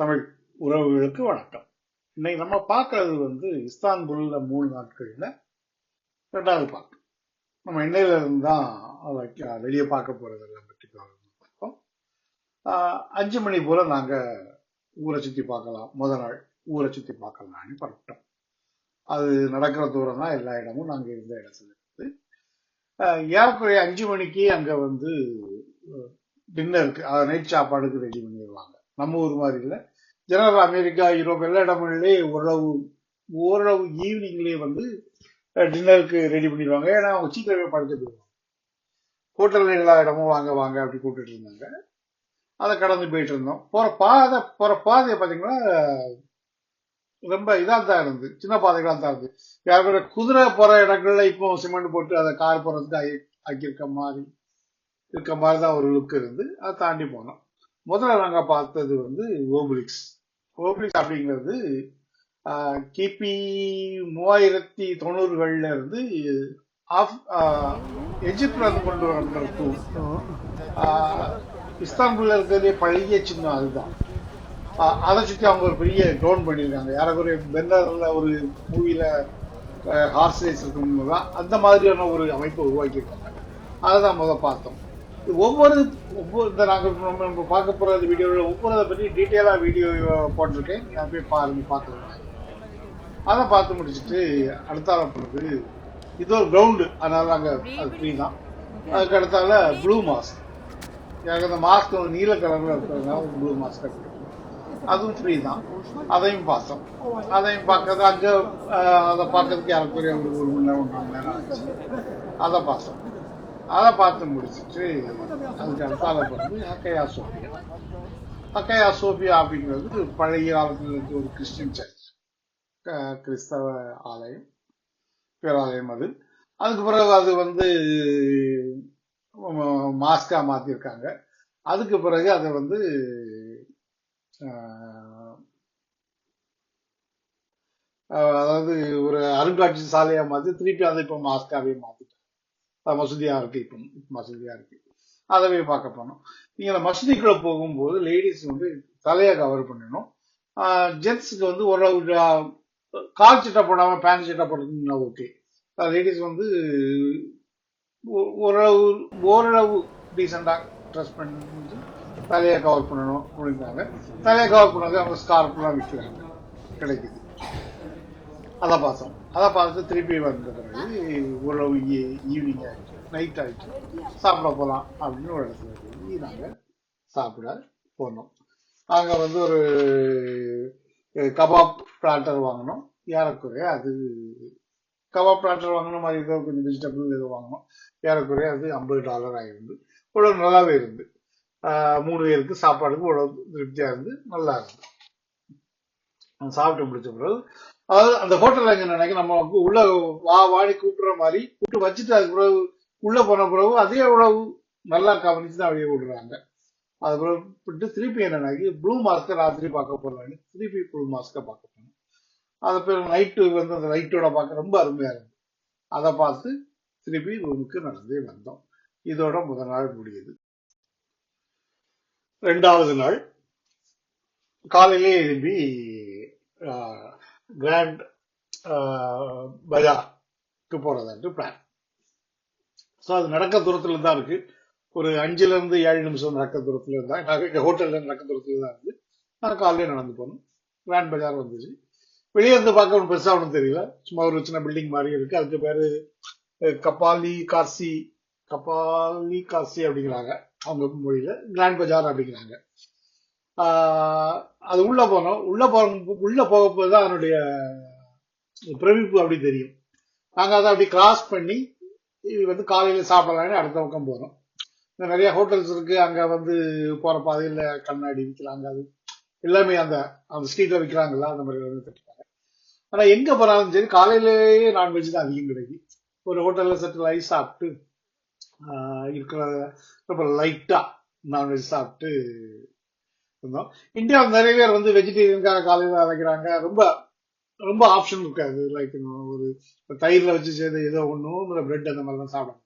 தமிழ் உறவுகளுக்கு வணக்கம். இன்னைக்கு நம்ம பார்க்கறது வந்து இஸ்தான்புல்ல மூணு நாட்கள்ல ரெண்டாவது பாட்டு நம்ம இன்னையில இருந்து தான் அதை வெளியே பார்க்க போறதெல்லாம் பற்றி பார்ப்போம். அஞ்சு மணி போல நாங்க ஊரை சுத்தி பார்க்கலாம். முத நாள் ஊரை சுத்தி பார்க்கலாம்னு பரப்பிட்டோம் அது நடக்கிற தூரம் தான் எல்லா இடமும் நாங்க இருந்த இடத்துல இருந்து ஏறக்குறைய அஞ்சு மணிக்கு அங்க வந்து டின்னருக்கு நைட் சாப்பாடுக்கு ரெடி பண்ணி நம்ம ஊர் மாதிரி இல்லை. ஜெனரல் அமெரிக்கா யூரோப் எல்லா இடங்கள்லேயே ஓரளவு ஓரளவு ஈவினிங்லேயே வந்து டின்னருக்கு ரெடி பண்ணிடுவாங்க. ஏன்னா அவங்க சீக்கிரமே படுத்து போயிடுவாங்க ஹோட்டல்ல எல்லா இடமும் வாங்க வாங்க அப்படி கூப்பிட்டு இருந்தாங்க. அதை கடந்து போயிட்டு இருந்தோம். போகிற பாதை போகிற பாதையை பார்த்தீங்கன்னா ரொம்ப இதாக தான் இருந்து சின்ன பாதைகளாக தான் இருந்து யாருமே குதிரை போகிற இடங்கள்ல இப்போ சிமெண்ட் போட்டு அதை கார் போகிறதுக்கு ஆக்கியிருக்க மாதிரி இருக்க மாதிரி தான் ஒரு லுக் இருந்து அதை தாண்டி போனோம். முதல்ல நாங்க பார்த்தது வந்து ஓபிளிக்ஸ் ஓபிளிக்ஸ் அப்படிங்கிறது கிபி மூவாயிரத்தி தொண்ணூறுகள்ல இருந்து ஆப்- எஜிப்ட்ல இருந்து கொண்டு வர இஸ்தான்புல்ல இருக்கிறதே பழைய சின்னம் அதுதான். அதை சுத்தி அவங்க ஒரு பெரிய ட்ரோன் பண்ணியிருக்காங்க. யாராவது பென்னர்ல ஒரு மூவில ஹார்ஸ் ரேஸ் இருக்கும் அந்த மாதிரியான ஒரு அமைப்பை உருவாக்கியிருக்காங்க. அதை தான் முதல் பார்த்தோம். ஒவ்வொரு ஒவ்வொரு இந்த நாங்கள் நம்ம நம்ம பார்க்க போகிற வீடியோவில் ஒவ்வொரு பற்றி டீட்டெயிலாக வீடியோ போட்டிருக்கேன் நான் போய் பாருங்க பார்த்துருக்கேன் அதை பார்த்து முடிச்சுட்டு அடுத்தால போனது இது ஒரு கிரவுண்டு அதனால் நாங்கள் அது ஃப்ரீ தான் அதுக்கு அடுத்தால ப்ளூ மாஸ்க் எனக்கு அந்த மாஸ்க் ஒரு நீல கலரில் இருக்கிறதுனால ப்ளூ மாஸ்க் கட்டிருக்கோம் அதுவும் ஃப்ரீ தான் அதையும் பார்த்தோம் அதையும் பார்க்கறது அங்கே அதை பார்க்கறதுக்கு யாருக்குரிய ஒரு ஒரு மணி நேரம் ஒன்றரை மணி நேரம் ஆச்சு அதை பார்த்தோம் அதை பார்த்து முடிச்சுட்டு அதுக்கு அடுத்தால வந்து அக்கையா சோபியா அக்கையா சோபியா அப்படிங்கிறது பழைய காலத்தில் இருக்க ஒரு கிறிஸ்டின் சர்ச். கிறிஸ்தவ ஆலயம் பேராலயம் அது. அதுக்கு பிறகு அது வந்து மாஸ்கா மாற்றிருக்காங்க அதுக்கு பிறகு அதை வந்து அதாவது ஒரு அருங்காட்சி சாலையாக மாற்றி திருப்பி அதை இப்போ மாஸ்காவே மாற்றிட்டாங்க மசூதியாக இருக்குது இருக்கு இப்போ மசூதியா இருக்கு. அதவே பார்க்க போனோம். நீங்க அந்த மசூதிக்குள்ள போகும்போது லேடிஸ் வந்து தலையை கவர் பண்ணணும். ஜென்ட்ஸுக்கு வந்து ஓரளவு கால் சட்டை போடாம பேண்ட் சட்டை போடுறதுன்னா ஓகே லேடிஸ் வந்து ஓரளவு ஓரளவு டீசெண்டாக ட்ரெஸ் பண்ணி தலையை கவர் பண்ணணும் அப்படிங்கிறாங்க. தலையை கவர் பண்ணது அவங்க ஸ்கார்ஃப்லாம் விற்கிறாங்க கிடைக்குது. அதை பார்த்தோம் அதை பார்த்து திருப்பி வந்த பிறகு ஓரளவு ஈவினிங் ஆகிடுச்சு நைட் ஆகிடுச்சு சாப்பிட போகலாம் அப்படின்னு ஒரு இடத்துல போய் நாங்கள் சாப்பிட போனோம். அங்கே வந்து ஒரு கபாப் பிளாட்டர் வாங்கினோம். ஏறக்குறைய அது கபாப் பிளாட்டர் வாங்கின மாதிரி ஏதோ கொஞ்சம் வெஜிடபிள் ஏதோ வாங்கினோம். ஏறக்குறைய அது ஐம்பது டாலர் ஆகிருந்து இவ்வளோ நல்லாவே இருந்து. மூணு பேருக்கு சாப்பாடுக்கு இவ்வளோ திருப்தியாக இருந்து நல்லா இருந்து. சாப்பிட்டு முடிச்ச பிறகு அதாவது அந்த ஹோட்டல் எங்க நினைக்க நம்ம உள்ள வா வாடி கூப்பிடுற மாதிரி கூப்பிட்டு வச்சுட்டு அதுக்கு பிறகு உள்ள போன பிறகு அதே உழவு நல்லா கவனிச்சு தான் வெளியே விடுறாங்க. அது பிறகு விட்டு திருப்பி என்ன நினைக்கி ப்ளூ மாஸ்க்கை ராத்திரி பார்க்க போறாங்க. திருப்பி ப்ளூ மாஸ்க்கை பார்க்க போனோம் அதை பிறகு நைட்டு வந்து அந்த லைட்டோட பார்க்க ரொம்ப அருமையா இருக்கு. அதை பார்த்து திருப்பி ரூமுக்கு நடந்தே வந்தோம். இதோட முதல் நாள் முடியுது. ரெண்டாவது நாள் காலையிலே எழுப்பி கிராண்ட் ஆஹ், பஜாருக்கு போறதாட்டு பிளான் ஸோ அது நடக்க தூரத்துல தான் இருக்கு. ஒரு அஞ்சுல இருந்து ஏழு நிமிஷம் நடக்க தூரத்துல இருந்தா நாங்கள் ஹோட்டல்ல நடக்க தூரத்துல தான் இருக்கு. நான் காலையிலே நடந்து போனோம். கிராண்ட் பஜார் வந்துச்சு. வெளியே இருந்து பார்க்க ஒன்றும் பெருசா ஒன்றும் தெரியல. சும்மா ஒரு சின்ன பில்டிங் மாதிரி இருக்கு. அதுக்கு பேரு கபாலி காசி கபாலி காசி அப்படிங்கிறாங்க. அவங்க மொழியில. கிராண்ட் பஜார் அப்படிங்கிறாங்க. அது உள்ள போனோம் உள்ள போற உள்ள போக போது தான் அதனுடைய பிரமிப்பு அப்படி தெரியும். நாங்க அதை அப்படி கிராஸ் பண்ணி இது வந்து காலையில சாப்பிடலாம்னு அடுத்த பக்கம் போறோம். இங்கே நிறைய ஹோட்டல்ஸ் இருக்கு. அங்க வந்து போற பாதையில கண்ணாடி விற்கிறாங்க அது எல்லாமே அந்த அந்த ஸ்ட்ரீட்ல விற்கிறாங்கல்ல அந்த மாதிரி வந்து தட்டுறாங்க ஆனா எங்க போனாலும் சரி காலையிலேயே நான்வெஜ் தான் அதிகம் கிடைக்கும். ஒரு ஹோட்டல்ல செட்டில் ஆகி சாப்பிட்டு இருக்கிற ரொம்ப லைட்டா நான்வெஜ் சாப்பிட்டு இருந்தோம் இந்தியாவில் நிறைய பேர் வந்து வெஜிடேரியனுக்காக காலையில அரைக்கிறாங்க. ரொம்ப ரொம்ப ஆப்ஷன் இருக்காது. லைக் ஒரு தயிர்ல வச்சு செய்த ஏதோ ஒன்றும் பிரெட் அந்த மாதிரிலாம் சாப்பிடும்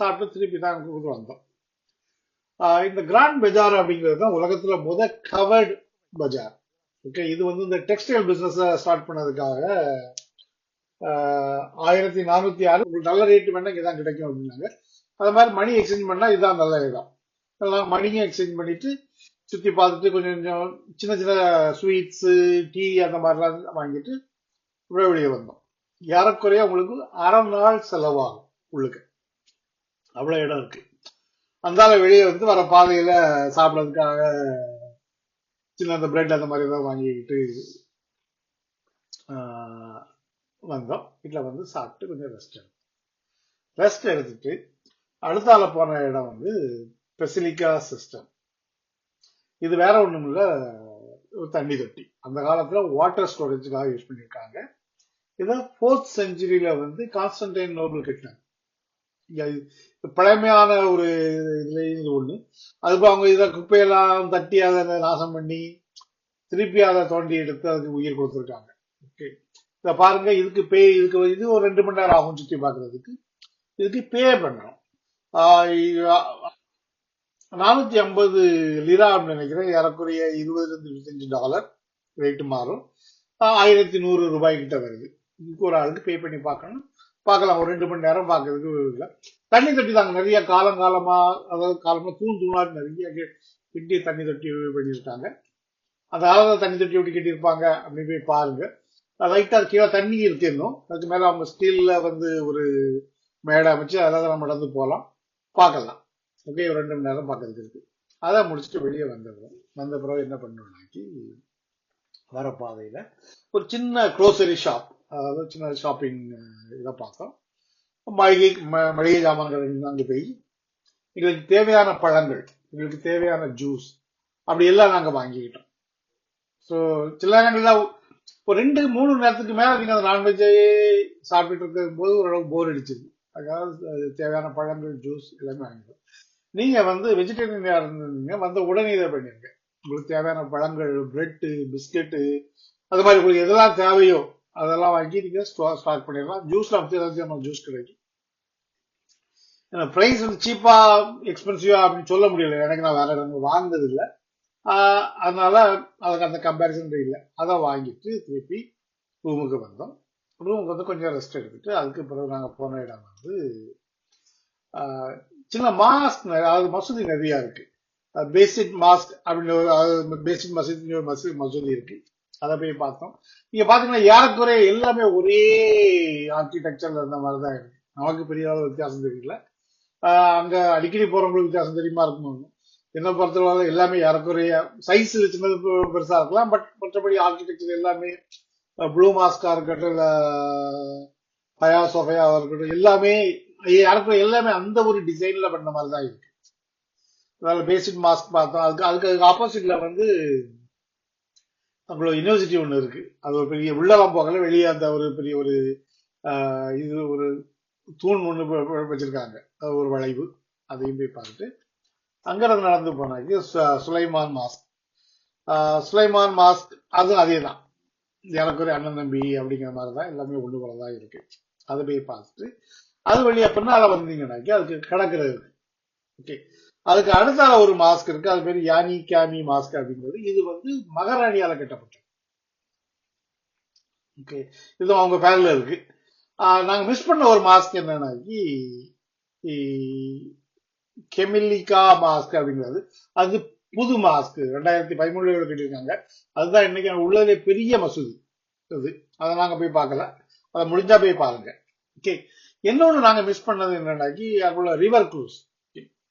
சாப்பிட்டு திருப்பி தான் கொடுத்து வந்தோம். ஆஹ் இந்த கிராண்ட் பஜார் அப்படிங்கிறது தான் உலகத்துல முத கவர்டு பஜார் ஓகே இது வந்து இந்த டெக்ஸ்டைல் பிசினஸ் ஸ்டார்ட் பண்ணதுக்காக ஆஹ், ஆயிரத்தி நானூத்தி ஆறு உங்களுக்கு நல்ல ரேட் வேணா இங்கதான் கிடைக்கும் அப்படின்னாங்க. அது மாதிரி மணி எக்ஸ்சேஞ்ச் பண்ணா இதுதான் நல்ல இடம். எல்லாம் மணியும் எக்ஸ்சேஞ்ச் பண்ணிட்டு சுற்றி பார்த்துட்டு கொஞ்சம் கொஞ்சம் சின்ன சின்ன ஸ்வீட்ஸு டீ அந்த மாதிரிலாம் வாங்கிட்டு இப்படியே வெளியே வந்தோம். ஏறக்குறைய உங்களுக்கு அரை நாள் செலவாகும் உள்ளுக்கு. அவ்வளோ இடம் இருக்கு. அந்தால வெளியே வந்து வர பாதையில சாப்பிட்றதுக்காக சின்ன அந்த பிரெட் அந்த மாதிரி ஏதாவது வாங்கிக்கிட்டு வந்தோம். வீட்டில் வந்து சாப்பிட்டு கொஞ்சம் ரெஸ்ட் எடுத்தோம். ரெஸ்ட் எடுத்துட்டு அடுத்தால போன இடம் வந்து பெசிலிக்கா சிஸ்டம் இது வேற ஒண்ணும் இல்லை தண்ணி தொட்டி. அந்த காலத்துல வாட்டர் ஸ்டோரேஜுக்காக யூஸ் பண்ணியிருக்காங்க. இதை ஃபோர்த் செஞ்சுரியில வந்து கான்ஸ்டன்டைன் நோபல் கட்டினாங்க. பழமையான ஒரு இதுல இது ஒண்ணு. அதுக்கு அவங்க இதை குப்பையெல்லாம் தட்டி அதை நாசம் பண்ணி திருப்பி அதை தோண்டி எடுத்து அதுக்கு உயிர் கொடுத்துருக்காங்க. ஓகே இதை பாருங்க இதுக்கு பே இதுக்கு இது ஒரு ரெண்டு மணி நேரம் ஆகும் சுற்றி பார்க்கறதுக்கு. இதுக்கு பே பண்ணணும். நானூத்தி ஐம்பது லிரா அப்படின்னு நினைக்கிறேன். ஏறக்குறைய இருபதுல இருந்து இருபத்தஞ்சு டாலர் ரேட்டு மாறும். ஆயிரத்தி நூறு ரூபாய் கிட்ட வருது. இதுக்கு ஒரு ஆளுக்கு பே பண்ணி பார்க்கணும். பார்க்கலாம். ஒரு ரெண்டு மணி நேரம் பார்க்கறதுக்கு இல்லை. தண்ணி தொட்டி தாங்க. நிறைய காலம் காலமா அதாவது காலமா தூண் தூணா நிறைய கெ- கிட்டி தண்ணி தொட்டி பண்ணியிருக்காங்க. அந்த காலத்தில் தண்ணி தொட்டி எப்படி கட்டியிருப்பாங்க அப்படின்னு போய் பாருங்க. லைட்டாக கீழே தண்ணி இருக்கு இன்னும். அதுக்கு மேலே அவங்க ஸ்டீல்ல வந்து ஒரு மேடை அமைச்சு அதில் நம்ம நடந்து போகலாம். பார்க்கலாம். ஓகே ஒரு ரெண்டு மணி நேரம் பார்க்கறதுக்கு இருக்கு. அதை முடிச்சுட்டு வெளியே வந்துடுறோம் வந்த பிறகு என்ன பண்ணோம்னாக்கி வர பாதையில ஒரு சின்ன க்ரோசரி ஷாப் அதாவது சின்ன ஷாப்பிங் இதை பார்த்தோம். மளிகை ம- மளிகை ஜாமான்கள் அங்கே போய் எங்களுக்கு தேவையான பழங்கள் எங்களுக்கு தேவையான ஜூஸ் அப்படி எல்லாம் நாங்கள் வாங்கிக்கிட்டோம். ஸோ சில நேரங்களில் ஒரு ரெண்டு மூணு நேரத்துக்கு மேலே நீங்கள் அந்த நான்வெஜ்ஜே சாப்பிட்டுட்டு இருக்கும் போது ஓரளவுக்கு போர் அடிச்சிருக்கு அதாவது தேவையான பழங்கள் ஜூஸ் எல்லாமே வாங்கிட்டோம். நீங்க வந்து வெஜிடேரியனா இருந்தீங்க வந்த உடனே இதை பண்ணிருங்க. உங்களுக்கு தேவையான பழங்கள் பிரெட்டு பிஸ்கெட்டு அது மாதிரி உங்களுக்கு எதெல்லாம் தேவையோ அதெல்லாம் வாங்கி நீங்க ஸ்டார்ட் பண்ணிடலாம். ஜூஸ்ல வித்தியாசமான ஜூஸ் கிடைக்கும். ஏன்னா பிரைஸ் வந்து சீப்பா எக்ஸ்பென்சிவா அப்படின்னு சொல்ல முடியல. எனக்கு நான் வேற இடங்கள் வாங்கினது இல்லை அதனால அதுக்கு அந்த கம்பேரிசன் இல்லை. அதை வாங்கிட்டு திருப்பி ரூமுக்கு வந்தோம். ரூமுக்கு வந்து கொஞ்சம் ரெஸ்ட் எடுத்துட்டு அதுக்கு பிறகு நாங்கள் போன இடம் வந்து சின்ன மாஸ்க் அதாவது மசூதி நிறைய இருக்கு. பேசிக் மாஸ்க் அப்படின்னு ஒரு பேசிக் மசூதி மசூதி மசூதி இருக்கு. அதை போய் பார்த்தோம். நீங்க பாத்தீங்கன்னா ஏறக்குறைய எல்லாமே ஒரே ஆர்கிடெக்சர்ல இருந்த மாதிரி தான் இருக்கு. நமக்கு பெரிய அளவு வித்தியாசம் தெரியல. அங்க அடிக்கடி போறவங்களுக்கு வித்தியாசம் தெரியுமா இருக்கும்? என்ன பொறுத்தவரை எல்லாமே ஏறக்குறைய சைஸ் சின்னது பெருசா இருக்கலாம். பட் மற்றபடி ஆர்கிடெக்சர் எல்லாமே ப்ளூ மாஸ்கா இருக்கட்டும் இல்ல பயா சோஃபையாவா இருக்கட்டும் எல்லாமே ஏறக்குறைய எல்லாமே அந்த ஒரு டிசைன்ல பண்ண மாதிரி தான் இருக்கு. அதனால பேசிக் மாஸ்க் பார்த்தோம் அதுக்கு அதுக்கு ஆப்போசிட்ல வந்து நம்மளோட யூனிவர்சிட்டி ஒன்று இருக்கு. அது ஒரு பெரிய உள்ளலாம் போகல வெளியே அந்த ஒரு பெரிய ஒரு இது ஒரு தூண் ஒன்று வச்சிருக்காங்க. அது ஒரு வளைவு. அதையும் போய் பார்த்துட்டு அங்கிருந்து நடந்து போனாக்கி சு- சுலைமான் மாஸ்க் சுலைமான் மாஸ்க் அதுவும் அதே தான் எனக்கு ஒரு அண்ணன் தம்பி அப்படிங்கிற மாதிரி தான் எல்லாமே ஒன்று போல தான் இருக்கு. அதை போய் பார்த்துட்டு அது வழியா பின்னால வந்தீங்கன்னாக்கி அதுக்கு கடற்கரை இருக்கு ஓகே அதுக்கு அடுத்தால ஒரு மாஸ்க் இருக்கு. அது பேர் யானி கேமி மாஸ்க் அப்படிங்கிறது இது வந்து மகாராணியால கட்டப்பட்டது. ஓகே இது அவங்க பேரில் இருக்கு. நாங்கள் மிஸ் பண்ண ஒரு மாஸ்க் என்னன்னாக்கி கெமிலிகா மாஸ்க் அப்படிங்கிறது. அது புது மாஸ்க் ரெண்டாயிரத்தி பதிமூணுல கட்டியிருக்காங்க. அதுதான் இன்னைக்கு உள்ளதே பெரிய மசூதி. அது. அதை நாங்கள் போய் பார்க்கல. அதை முடிஞ்சா போய் பாருங்க. ஓகே இன்னொன்று நாங்கள் மிஸ் பண்ணது என்னன்னாக்கி அங்குள்ள ரிவர் க்ரூஸ்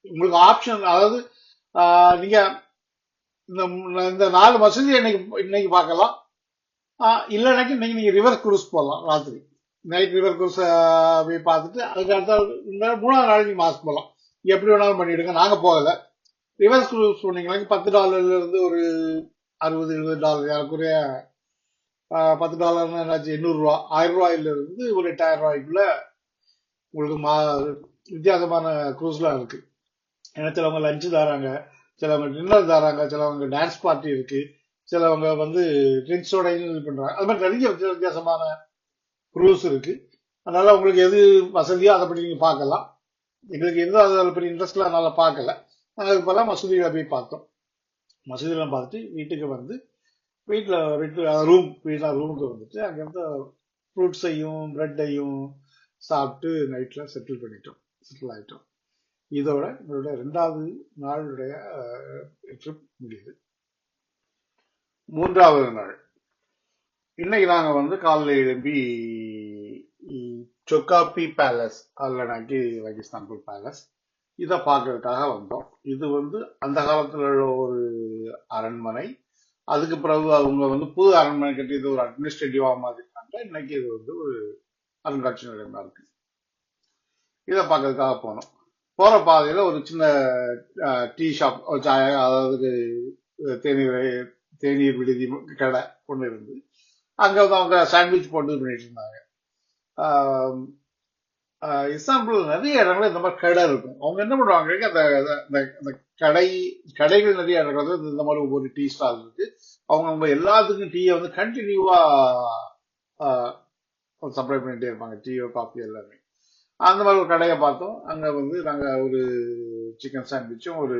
உங்களுக்கு ஆப்ஷன் அதாவது நீங்கள் நீங்க இந்த இந்த நாலு மசூதி இன்னைக்கு இன்னைக்கு பார்க்கலாம். இல்லைனாக்கி இன்னைக்கு நீங்க ரிவர் க்ரூஸ் போகலாம் ராத்திரி. நைட் ரிவர் க்ரூஸ் போய் பார்த்துட்டு அதுக்கு அடுத்த இந்த மூணாவது நாள் மாஸ்க் போகலாம் எப்படி வேணாலும் பண்ணிவிடுங்க நாங்கள் போகலை. ரிவர்ஸ் க்ரூஸ் போனீங்கன்னா பத்து டாலர்லேருந்து ஒரு அறுபது எழுபது டாலர் ஏறக்குறைய பத்து டாலர்னா என்னாச்சு? எண்ணூறுரூவா ஆயிரம் ரூபாயிலிருந்து ஒரு எட்டாயிரம் ரூபாய்க்குள்ள உங்களுக்கு மா வித்தியாசமான க்ரூஸ்லாம் இருக்கு. ஏன்னா சிலவங்க லஞ்சு தராங்க சிலவங்க டின்னர் தராங்க சிலவங்க டான்ஸ் பார்ட்டி இருக்கு சிலவங்க வந்து ட்ரிங்க்ஸோட இது பண்றாங்க. அது மாதிரி நிறைய வித்தியாசமான க்ரூஸ் இருக்கு. அதனால உங்களுக்கு எது வசதியோ அதை பற்றி நீங்க பார்க்கலாம். எங்களுக்கு எந்த அதில் பெரிய இன்ட்ரெஸ்ட்லாம் அதனால பார்க்கல. அதுக்கு பல மசூதிகளை போய் பார்த்தோம். மசூதியெல்லாம் பார்த்துட்டு வீட்டுக்கு வந்து வீட்டில் வீட்டில் ரூம் வீட்டில் ரூமுக்கு வந்துட்டு அங்கேருந்து ஃப்ரூட்ஸையும் ப்ரெட்டையும் சாப்பிட்டு நைட்டில் செட்டில் பண்ணிட்டோம். செட்டில் ஆகிட்டோம் இதோட எங்களுடைய ரெண்டாவது நாளுடைய ட்ரிப் முடியுது. மூன்றாவது நாள். இன்னைக்கு நாங்கள் வந்து காலையில் எழும்பி சொக்காப்பி பேலஸ் அல்லனாக்கி பாகிஸ்தான்பூர் பேலஸ் இதை பார்க்கறதுக்காக வந்தோம். இது வந்து அந்த காலத்தில் உள்ள ஒரு அரண்மனை. அதுக்கு பிறகு அவங்க வந்து புது அரண்மனை கட்டி இது ஒரு அட்மினிஸ்ட்ரேட்டிவா மாதிரிட்டாங்க இன்னைக்கு இது வந்து ஒரு அருங்காட்சி நிலையமா இருக்கு. இதை பார்க்கறதுக்காக போனோம். போற பாதையில ஒரு சின்ன டீ ஷாப் அதாவது தேநீர் தேநீர் விடுதி கடை ஒன்று இருந்து அங்க வந்து அவங்க சாண்ட்விச் போட்டு பண்ணிட்டு இருந்தாங்க. இஸ்தான்புல் நிறைய இடங்கள்ல இந்த மாதிரி கடை இருக்கும். அவங்க என்ன பண்ணுவாங்க அந்த அந்த கடை கடைகள் நிறைய இருக்கிறது இந்த மாதிரி ஒவ்வொரு டீ ஸ்டால் இருக்கு. அவங்க நம்ம எல்லாத்துக்கும் டீயை வந்து கண்டினியூவா சப்ளை பண்ணிட்டே இருப்பாங்க. டீயோ காஃபி எல்லாமே. அந்த மாதிரி ஒரு கடையை பார்த்தோம். அங்க வந்து நாங்க ஒரு சிக்கன் சாண்ட்விச்சும் ஒரு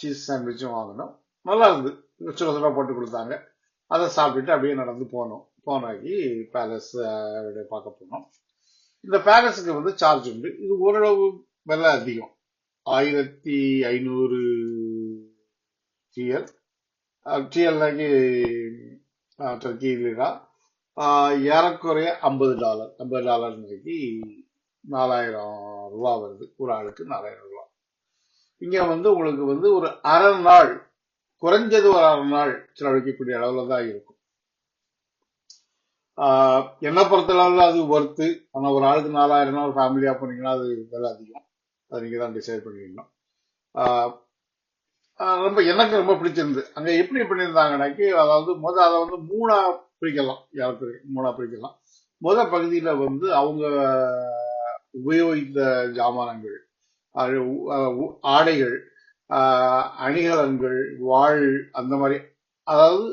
சீஸ் சாண்ட்விச்சும் வாங்கினோம். நல்லா இருந்து சுட சுட போட்டு கொடுத்தாங்க. அதை சாப்பிட்டுட்டு அப்படியே நடந்து போனோம். போனாக்கி பேலஸ் பார்க்க போனோம். இந்த பேலஸுக்கு வந்து சார்ஜ் உண்டு. இது ஓரளவு விலை அதிகம். ஆயிரத்தி ஐநூறு டிஎல் டிஎல்னாக்கி டர்க்கி லீரா ஏறக்குறைய ஐம்பது டாலர். ஐம்பது டாலர் இன்னைக்கு நாலாயிரம் ரூபா வருது. ஒரு ஆளுக்கு நாலாயிரம் ரூபா. இங்கே வந்து உங்களுக்கு வந்து ஒரு அரை நாள் குறைஞ்சது ஒரு அரை நாள் செலவழிக்கக்கூடிய அளவுல தான் இருக்கும். என்ன பொறுத்தளவில் அது ஒர்த்து ஆனால் ஒரு ஆளுக்கு நாலாயிரம் ஒரு ஃபேமிலியா போனீங்கன்னா அது விலை அதிகம். அது நீங்கள் தான் டிசைட் பண்ணிக்கணும் ரொம்ப எனக்கு ரொம்ப பிடிச்சிருந்து அங்கே எப்படி பண்ணியிருந்தாங்கனாக்கி அதாவது முதல் அதை வந்து மூணா பிரிக்கலாம். யாருக்கு மூணா பிரிக்கலாம். முதல் பகுதியில் வந்து அவங்க உபயோகித்த ஜாமானங்கள் ஆடைகள் அணிகலன்கள் வாழ் அந்த மாதிரி. அதாவது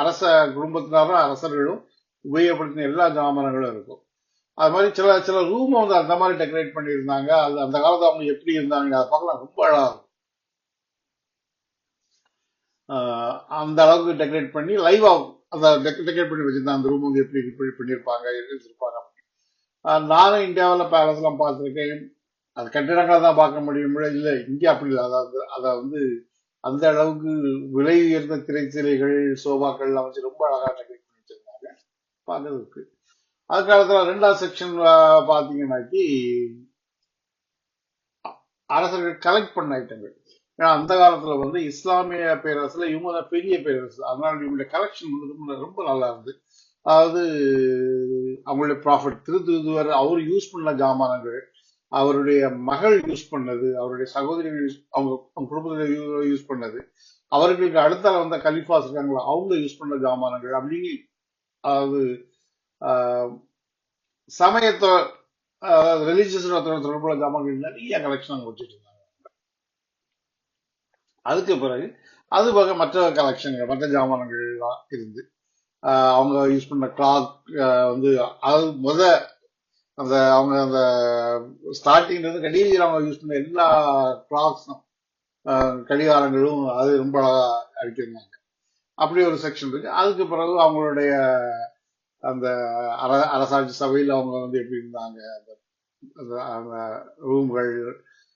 அரச குடும்பத்தினரும் அரசர்களும் உபயோகப்படுத்தின எல்லா ஜாமானங்களும் இருக்கும். அது மாதிரி சில சில ரூம் வந்து அந்த மாதிரி டெக்கரேட் பண்ணியிருந்தாங்க. அது அந்த காலத்தில் அவங்க எப்படி இருந்தாங்க அதை பார்க்கலாம். ரொம்ப அழகாக இருக்கும். அந்த அளவுக்கு டெக்கரேட் பண்ணி லைவாக அந்த டெக்கரேட் பண்ணி வச்சிருந்தாங்க அந்த ரூம் வந்து எப்படி எப்படி பண்ணியிருப்பாங்க இருப்பாங்க நானும் இந்தியாவில் பேலஸ்லாம் பார்த்துருக்கேன். அது கட்டிடங்களை தான் பார்க்க முடியும். இல்லை இங்கே அப்படி இல்லை. அதாவது அதை வந்து அந்த அளவுக்கு விலை உயர்ந்த திரைச்சிலைகள் சோபாக்கள்லாம் வச்சு ரொம்ப அழகாக டெக்கரேட் பண்ணி வச்சிருந்தாங்க. பார்க்கறதுக்கு அது காலத்துல ரெண்டாவது செக்ஷன் பார்த்தீங்கன்னாக்கி அரசர்கள் கலெக்ட் பண்ண ஐட்டங்கள் ஏன்னா அந்த காலத்துல வந்து இஸ்லாமிய பேரரசுல இவங்க தான் பெரிய பேரரசு. அதனால இவங்களுடைய கலெக்ஷன் வந்து ரொம்ப ரொம்ப நல்லா இருந்து அதாவது அவங்களுடைய ப்ராஃபிட் திரு திருதுவர் அவர் யூஸ் பண்ண ஜாமானங்கள் அவருடைய மகள் யூஸ் பண்ணது அவருடைய சகோதரிகள் யூஸ் அவங்க அவங்க குடும்பத்தில் யூஸ் பண்ணது அவர்களுக்கு அடுத்தால வந்த கலிஃபாஸ் இருக்காங்களா அவங்க யூஸ் பண்ண ஜாமானங்கள் அப்படின்னு அதாவது சமயத்தோ ரிலீஜியஸ் தொடர்புள்ள ஜாமான்கள் நிறைய கலெக்ஷன் அங்கே வச்சுட்டு இருந்தாங்க. அதுக்கு பிறகு அது போக மற்ற கலெக்ஷன்கள் மற்ற ஜாமான்கள்லாம் இருந்து அவங்க யூஸ் பண்ண கிளாத் வந்து அது முத அந்த அவங்க அந்த ஸ்டார்டிங்லேருந்து இருந்து அவங்க யூஸ் பண்ண எல்லா கிளாத்ஸும் கடிகாரங்களும் அது ரொம்ப அழகா அடிக்கிறாங்க அப்படி ஒரு செக்ஷன் இருக்கு. அதுக்கு பிறகு அவங்களுடைய அந்த அர அரசாட்சி சபையில் அவங்க வந்து எப்படி இருந்தாங்க அந்த அந்த ரூம்கள்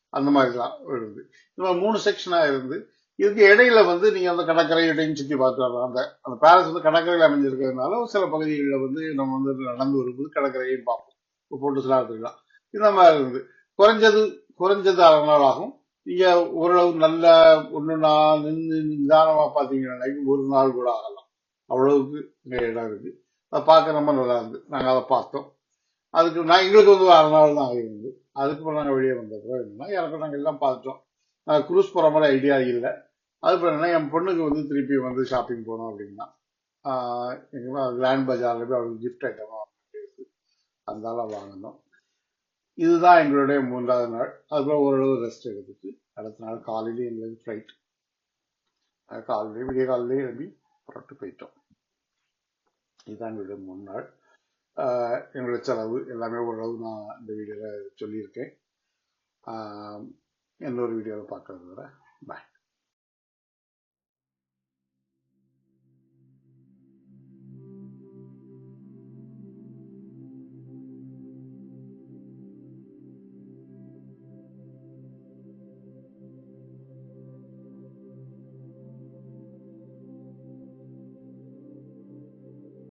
அந்த மாதிரிலாம் இருந்து இந்த மாதிரி மூணு செக்ஷனாக இருந்து இதுக்கு இடையில வந்து நீங்க அந்த கடற்கரையிடையும் சுற்றி பார்த்து வரலாம். அந்த அந்த பேலஸ் வந்து கடற்கரையில் அமைஞ்சிருக்கிறதுனால சில பகுதிகளில் வந்து நம்ம வந்து நடந்து வரும்போது கடற்கரையும் பார்ப்போம். போட்டோஸ்லாம் எடுத்துக்கலாம் இந்த மாதிரி இருந்து. குறைஞ்சது குறைஞ்சது அரை நாள் ஆகும். நீங்க ஓரளவு நல்ல ஒன்று நாள் நின்று நிதானமா பார்த்தீங்கன்னா ஒரு நாள் கூட ஆகலாம். அவ்வளவுக்கு இங்க இடம் இருக்கு. அதை பார்க்க ரொம்ப நல்லா இருந்து நாங்கள் அதை பார்த்தோம். அதுக்கு நான் எங்களுக்கு வந்து அரை நாள் தான் ஆகிருந்து அதுக்கப்புறம் நாங்கள் வெளியே வந்தப்போ என்னன்னா எனக்கு நாங்கள் எல்லாம் பார்த்துட்டோம் நாங்கள் குரூஸ் போகிற மாதிரி ஐடியா இல்லை. அதுக்கப்புறம் என்னன்னா என் பொண்ணுக்கு வந்து திருப்பி வந்து ஷாப்பிங் போனோம் அப்படின்னா எங்கன்னா லேண்ட் பஜாரில் போய் அவளுக்கு கிஃப்ட் ஐட்டமாக அதனால வாங்கினோம். இதுதான் எங்களுடைய மூன்றாவது நாள். அதுக்கப்புறம் ஓரளவு ரெஸ்ட் எடுத்துட்டு அடுத்த நாள் காலையிலேயே எங்களுக்கு ஃப்ளைட் காலையிலேயே விடிய காலையிலேயே எழுப்பி புறப்பட்டு போயிட்டோம். இதுதான் எங்களுடைய முன்னாள். நாள் எங்களுடைய செலவு எல்லாமே ஓரளவு நான் இந்த வீடியோவில் சொல்லியிருக்கேன். இன்னொரு வீடியோவில் பார்க்கறது வர பாய்